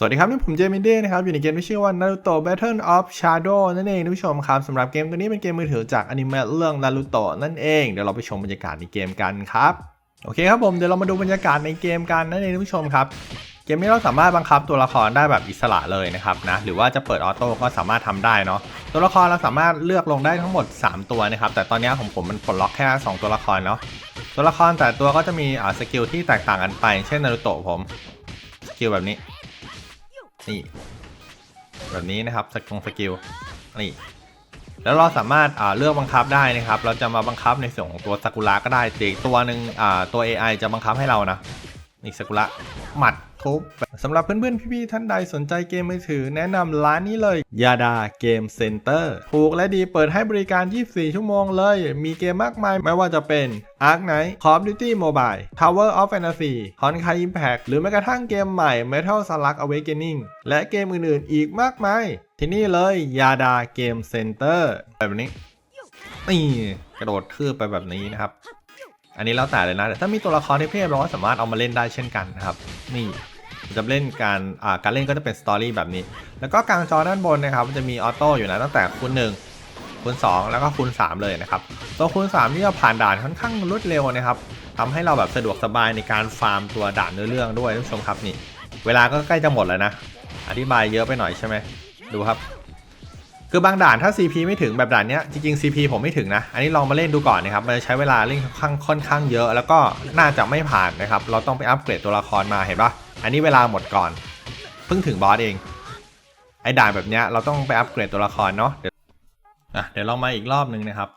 สวัสดีครับนี่ผมเจมินดี้นะครับ อยู่ในเกมที่ชื่อว่า Naruto Battle of Shadow นั่นเองท่านผู้ชมครับสำหรับเกมตัวนี้เป็นเกมมือถือจากอนิเมะเรื่อง Naruto นั่นเอง เดี๋ยวเราไปชมบรรยากาศในเกมกันครับ โอเคครับผมเดี๋ยวเรามาดูบรรยากาศในเกมกันนั่นเองท่านผู้ชมครับ เกมนี้เราสามารถบังคับตัวละครได้แบบอิสระเลยนะครับนะหรือว่าจะเปิดออโต้ก็สามารถทำได้เนาะตัวละครเราสามารถเลือกลงได้ทั้งหมด 3 ตัวนะครับแต่ตอนนี้ของผมมันปลดล็อกแค่ 2 ตัวละครเนาะตัวละครแต่ตัวก็จะมีอ่าสกิลที่แตกต่างกันไป เช่นนารูโตะผมสกิลแบบนี้ นี่แบบนี้นะครับสกงสกิลนี่แล้วเราสามารถอ่าเลือกบังคับได้นะครับ เราจะมาบังคับในส่วนของตัวซากุระก็ได้ต่อีกตัวหนึ่งอ่าตัว AI จะบังคับให้เรานะ นี่ซากุระหมัดทุบสำหรับเพื่อนๆ พี่ๆ ท่านใดสนใจเกมมือถือแนะนำร้านนี้เลยยาดาเกมเซ็นเตอร์ถูกและดีเปิดให้บริการ 24 ชั่วโมงเลย มีเกมมากมายไม่ว่าจะเป็น Ark Knight Call of Duty Mobile Tower of Fantasy Honkai Impact หรือแม้กระทั่งเกมใหม่ Metal Slug Awakening และเกมอื่นๆ อีกมากมาย ที่นี่เลยยาดาเกมเซ็นเตอร์แบบนี้นี่กระโดดคืบไปแบบนี้นะครับ อันนี้แล้วแต่เลยนะแต่ถ้ามีตัวละครที่เทพเราก็สามารถเอามาเล่นได้เช่นกันนะครับ นี่จะเล่นการอ่าการเล่นก็จะเป็นสตอรี่แบบนี้ แล้วก็กลางจอด้านบนนะครับ มันจะมีออโต้อยู่นะตั้งแต่คูณ1คูณ2แล้วก็คูณ3เลยนะครับ ตัวคูณ3นี่เราผ่านด่านค่อนข้างรวดเร็วนะครับทำให้เราแบบสะดวกสบายในการฟาร์มตัวด่านเนื้อเรื่องด้วยท่านผู้ชมครับนี่ เวลาก็ใกล้จะหมดแล้วนะ อธิบายเยอะไปหน่อยใช่ไหมดูครับ คือบางด่านถ้า CP ไม่ถึงแบบด่านเนี้ยจริงๆ CP ผมไม่ถึงนะ อันนี้ลองมาเล่นดูก่อนนะครับ มันจะใช้เวลาเล่นค่อนข้างค่อนข้างเยอะ แล้วก็น่าจะไม่ผ่านนะครับ เราต้องไปอัปเกรดตัวละครมาเห็นปะอันนี้เวลาหมดก่อน เพิ่งถึงบอสเอง ไอ้ด่านแบบเนี้ยเราต้องไปอัปเกรดตัวละครเนาะ เดี๋ยวอะเดี๋ยวลองมาอีกรอบนึงนะครับ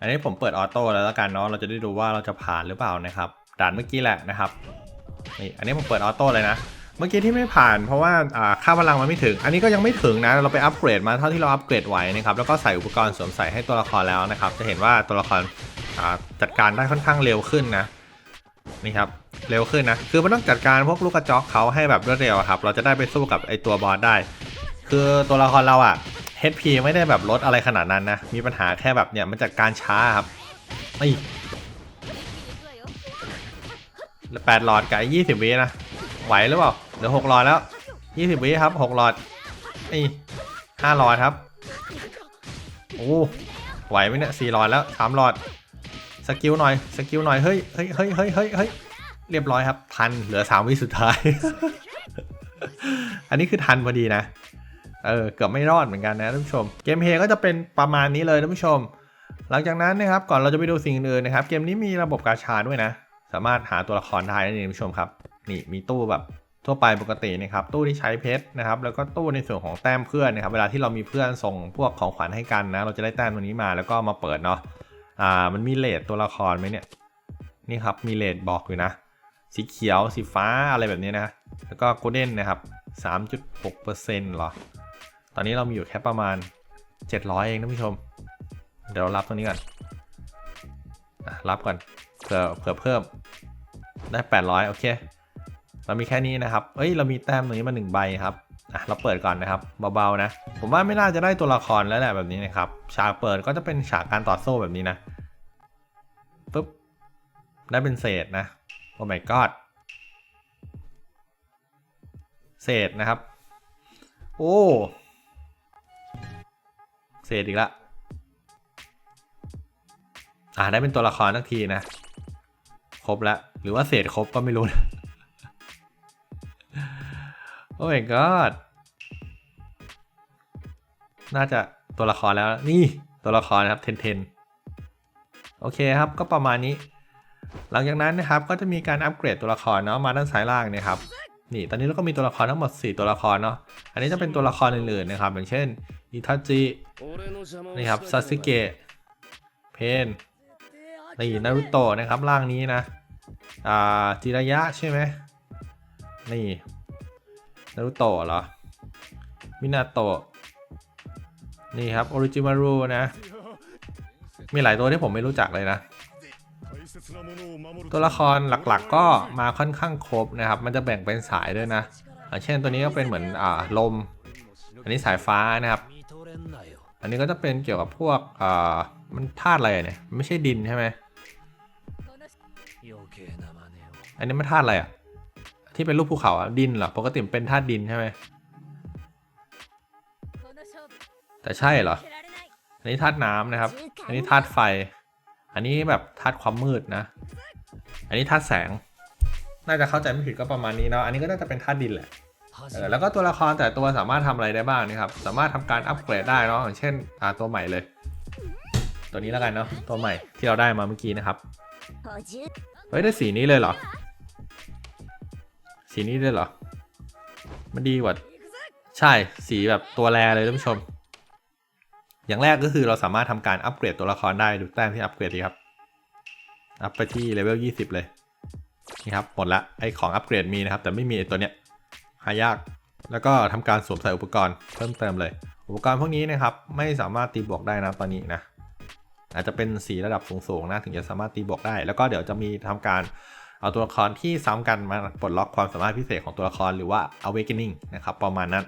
อันนี้ผมเปิดออโต้แล้วล้วกันเนาะ เราจะได้ดูว่าเราจะผ่านหรือเปล่านะครับ ด่านเมื่อกี้แหละนะครับ นี่ อันนี้ผมเปิดออโต้เลยนะ เมื่อกี้ที่ไม่ผ่านเพราะว่าค่าพลังมันไม่ถึง อันนี้ก็ยังไม่ถึงนะ เราไปอัปเกรดมาเท่าที่เราอัปเกรดไว้นะครับ แล้วก็ใส่อุปกรณ์สวมใส่ให้ตัวละครแล้วนะครับ จะเห็นว่าตัวละครจัดการได้ค่อนข้างเร็วขึ้นนะ นี่ครับ เร็วขึ้นนะ คือมันต้องจัดการพวกลูกกระจอกเขาให้แบบรวดเร็วครับ เราจะได้ไปสู้กับไอตัวบอสได้ คือตัวละครเราอะ HP ไม่ได้แบบลดอะไรขนาดนั้นนะ มีปัญหาแค่แบบเนี่ยมันจัดการช้าครับนี่แปดหลอดกับยี่สิบวินะ ไหวหรือเปล่า เหลือหกหลอดแล้วยี่สิบวิครับหกหลอดนี่ห้าหลอดครับโอ้ไหวไหมเนี่ยสี่หลอดแล้วสามหลอดสกิลหน่อยสกิลหน่อยเฮ้ยเฮ้ยเฮ้ยเฮ้ยเฮ้ยเฮ้ยเรียบร้อยครับ ทันเหลือสามวิสุดท้าย อันนี้คือทันพอดีนะเออเกือบไม่รอดเหมือนกันนะท่านผู้ชม เกมเพย์ก็จะเป็นประมาณนี้เลยท่านผู้ชม หลังจากนั้นนะครับก่อนเราจะไปดูสิ่งอื่นนะครับ เกมนี้มีระบบกาชาด้วยนะ สามารถหาตัวละครได้นั่นเองท่านผู้ชมครับ นี่มีตู้แบบ ทั่วไปปกตินะครับตู้ที่ใช้เพชรนะครับแล้วก็ตู้ในส่วนของแต้มเพื่อนนะครับเวลาที่เรามีเพื่อนส่งพวกของขวัญให้กันนะเราจะได้แต้มตัวนี้มาแล้วก็มาเปิดเนาะอ่ามันมีเลทตัวละครไหมเนี่ยนี่ครับมีเลทบอกอยู่นะ สีเขียวสีฟ้าอะไรแบบนี้นะแล้วก็โกลเด้นนะครับ 3.6%เหรอ ตอนนี้เรามีอยู่แค่ประมาณ 700 เองท่านผู้ชม เดี๋ยวเรารับตรงนี้ก่อนรับก่อนเผื่อเผื่อเพิ่มได้ 800 โอเค เรามีแค่นี้นะครับเอ้ยเรามีแต้มตรงนี้มาหนึ่งใบครับอะเราเปิดก่อนนะครับเบาๆนะ ผมว่าไม่น่าจะได้ตัวละครแล้วแหละแบบนี้นะครับฉากเปิดก็จะเป็นฉากการต่อสู้แบบนี้นะปุ๊บได้เป็นเศษนะโอ้ my god เศษนะครับ โอ้เศษอีกละอ่าได้เป็นตัวละครทักทีนะ ครบแล้วหรือว่าเศษครบก็ไม่รู้นะ โอ้ my god น่าจะตัวละครแล้วนี่ตัวละครนะครับเทนเทนโอเคครับก็ประมาณนี้ หลังจากนั้นนะครับก็จะมีการอัปเกรดตัวละครเนาะมาด้านซ้ายล่างนะครับนี่ตอนนี้เราก็มีตัวละครทั้งหมด 4 ตัวละครเนาะอันนี้จะเป็นตัวละครอื่นๆนะครับ อย่างเช่นอิทาจินี่ครับซาสึเกะเพนนี่นารุโตะนะครับร่างนี้นะอ่าจิรายะใช่ไหมนี่ นารุโตะเหรอ มินาโตะ นี่ครับโอริจิมารุนะ มีหลายตัวที่ผมไม่รู้จักเลยนะ ตัวละครหลักๆก็มาค่อนข้างครบนะครับ มันจะแบ่งเป็นสายด้วยนะอย่างเช่นตัวนี้ก็เป็นเหมือนอ่าลม อันนี้สายฟ้านะครับ อันนี้ก็จะเป็นเกี่ยวกับพวกอ่ามันธาตุอะไรเนี่ย ไม่ใช่ดินใช่ไหมอันนี้มันธาตุอะไรอะ ที่เป็นรูปภูเขาอะดินเหรอปกติเป็นธาตุดินใช่ไหมแต่ใช่เหรออันนี้ธาตุน้ำนะครับ อันนี้ธาตุไฟ อันนี้แบบธาตุความมืดนะ อันนี้ธาตุแสง น่าจะเข้าใจไม่ผิดก็ประมาณนี้เนาะอันนี้ก็น่าจะเป็นธาตุดินแหละแล้วก็ตัวละครแต่ตัวสามารถทำอะไรได้บ้างนะครับ สามารถทำการอัปเกรดได้เนาะอย่างเช่นอ่าตัวใหม่เลย ตัวนี้แล้วกันเนาะตัวใหม่ที่เราได้มาเมื่อกี้นะครับเฮ้ยได้สีนี้เลยเหรอ สีนี้เลยเหรอ มันดีกว่า ใช่สีแบบตัวแรเลยท่านผู้ชม อย่างแรกก็คือเราสามารถทำการอัปเกรดตัวละครได้ดูแต้มที่อัปเกรดดีครับ อัพไปที่เลเวล20 เลย นี่ครับ หมดละไอของอัปเกรดมีนะครับ แต่ไม่มีไอตัวเนี้ยหายากแล้วก็ทำการสวมใส่อุปกรณ์เพิ่มเติมเลย อุปกรณ์พวกนี้นะครับไม่สามารถตีบวกได้นะตอนนี้นะอาจจะเป็นสีระดับสูงๆนะถึงจะสามารถตีบวกได้ แล้วก็เดี๋ยวจะมีทำการ เอาตัวละครที่ซ้ำกันมาปลดล็อกความสามารถพิเศษของตัวละครหรือว่า awakening นะครับประมาณนั้น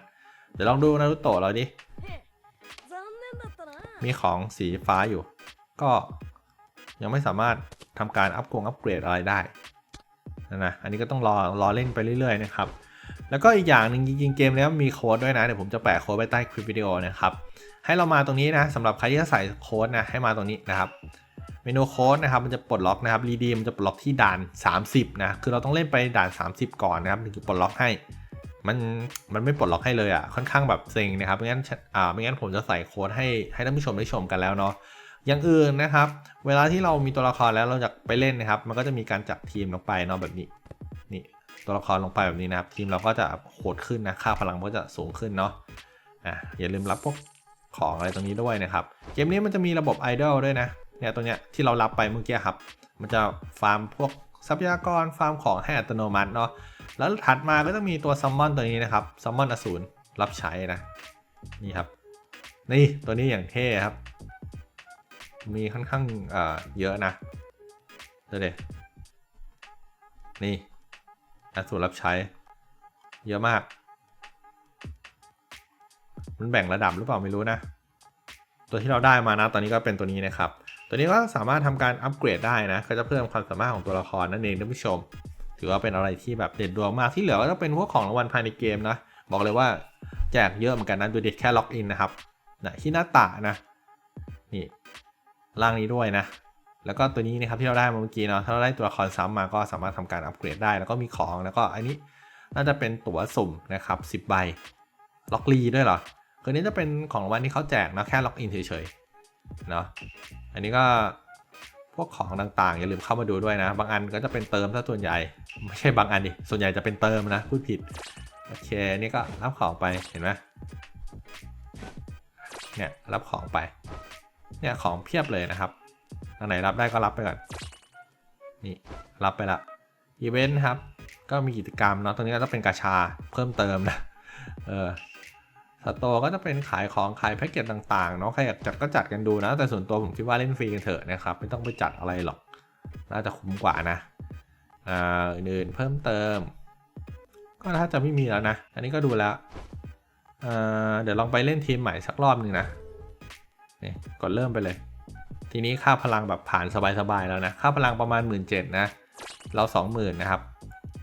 เดี๋ยวลองดูนารุโตะเราดิ มีของสีฟ้าอยู่ ก็ยังไม่สามารถทำการอัพกรงอัปเกรดอะไรได้นะนะอันนี้ก็ต้องรอรอเล่นไปเรื่อยๆนะครับแล้วก็อีกอย่างหนึ่งจริงๆเกมแล้วมีโค้ดด้วยนะ เดี๋ยวผมจะแปะโค้ดไว้ใต้คลิปวิดีโอนะครับ ให้เรามาตรงนี้นะสำหรับใครที่จะใส่โค้ดนะให้มาตรงนี้นะครับ เมนูโค้ดนะครับมันจะปลดล็อกนะครับรีดีมมันจะปลดล็อกที่ด่าน 30 นะ คือเราต้องเล่นไปด่าน 30 ก่อนนะครับถึงจะปลดล็อกให้ มันมันไม่ปลดล็อกให้เลยอะค่อนข้างแบบเซ็งนะครับไม่งั้นอ่าไม่งั้นผมจะใส่โค้ดให้ให้ท่านผู้ชมได้ชมกันแล้วเนาะอย่างอื่นนะครับ เวลาที่เรามีตัวละครแล้วเราจะไปเล่นนะครับ มันก็จะมีการจัดทีมลงไปเนาะแบบนี้นี่ตัวละครลงไปแบบนี้นะครับ ทีมเราก็จะโหดขึ้นนะค่าพลังก็จะสูงขึ้นเนาะอะอย่าลืมรับพวกของอะไรตรงนี้ด้วยนะครับ เกมนี้มันจะมีระบบไอดอลด้วยนะ เนี่ยตัวเนี้ยที่เรารับไปเมื่อกี้ครับ มันจะฟาร์มพวกทรัพยากรฟาร์มของให้อัตโนมัติเนาะแล้วถัดมาก็จะมีตัวซัมมอนตัวนี้นะครับซัมมอนอสูรรับใช้นะนี่ครับ นี่ตัวนี้อย่างเท่ครับ มีค่อนข้างเอ่อเยอะนะเดี๋ยวเดนี่อสูรรับใช้ เยอะมาก มันแบ่งระดับหรือเปล่าไม่รู้นะ ตัวที่เราได้มานะ ตอนนี้ก็เป็นตัวนี้นะครับ ตัวนี้ก็สามารถทำการอัปเกรดได้นะก็จะเพิ่มความสามารถของตัวละครนั่นเองท่านผู้ชม ถือว่าเป็นอะไรที่แบบเด่นดวงมากที่เหลือก็จะเป็นพวกของรางวัลภายในเกมนะบอกเลยว่าแจกเยอะเหมือนกันนะดูดิแค่ล็อกอินนะครับนะที่หน้าตานะนี่ร่างนี้ด้วยนะ แล้วก็ตัวนี้นะครับที่เราได้มาเมื่อกี้เนาะถ้าเราได้ตัวละครซ้ำมาก็สามารถทำการอัปเกรดได้ แล้วก็มีของแล้วก็อันนี้น่าจะเป็นตั๋วสุ่มนะครับ10 ใบล็อกลีด้วยเหรอคือนี้จะเป็นของรางวัลที่เขาแจกนะแค่ล็อกอินเฉย เนาะอันนี้ก็พวกของต่างๆ อย่าลืมเข้ามาดูด้วยนะ บางอันก็จะเป็นเติมซะส่วนใหญ่ ไม่ใช่บางอันดิส่วนใหญ่จะเป็นเติมนะพูดผิด โอเคนี่ก็รับของไปเห็นไหมเนี่ยรับของไป เนี่ยของเพียบเลยนะครับอันไหนรับได้ก็รับไปก่อน นี่รับไปละอีเวนต์ครับ ก็มีกิจกรรมเนาะตรงนี้ก็จะเป็นกาชาเพิ่มเติมนะ เออ สโตร์ก็จะเป็นขายของขายแพ็กเกจต่างๆเนาะใครอยากจัดก็จัดกันดูนะ แต่ส่วนตัวผมคิดว่าเล่นฟรีกันเถอะนะครับ ไม่ต้องไปจัดอะไรหรอก น่าจะคุ้มกว่านะอ่าอื่นๆเพิ่มเติม ก็ถ้าจะไม่มีแล้วนะ อันนี้ก็ดูแล้วอ่าเดี๋ยวลองไปเล่นทีมใหม่สักรอบหนึ่งนะนี่กดเริ่มไปเลย ทีนี้ค่าพลังแบบผ่านสบายๆแล้วนะ ค่าพลังประมาณ 1 7ื่นนะ เรา 20,000นะครับ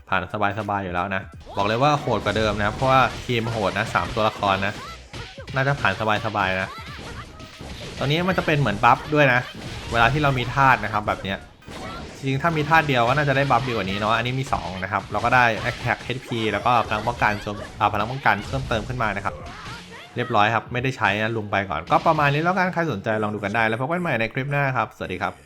ผ่านสบายๆอยู่แล้วนะ บอกเลยว่าโหดกว่าเดิมนะ เพราะว่าทีมโหดนะสามตัวละครนะ น่าจะผ่านสบายๆนะ ตอนนี้มันจะเป็นเหมือนบัฟด้วยนะ เวลาที่เรามีธาตุนะครับแบบเนี้ย จริงๆ ถ้ามีธาตุเดียวก็น่าจะได้บัฟดีกว่านี้เนาะ อันนี้มี 2 นะครับ เราก็ได้ Attack HP แล้วก็พลังป้องกันจมอ่าพลังป้องกันเพิ่มเติมขึ้นมานะครับเรียบร้อยครับ ไม่ได้ใช้นะลุงไปก่อน ก็ประมาณนี้แล้วกันใครสนใจลองดูกันได้ แล้วพบกันใหม่ในคลิปหน้าครับ สวัสดีครับ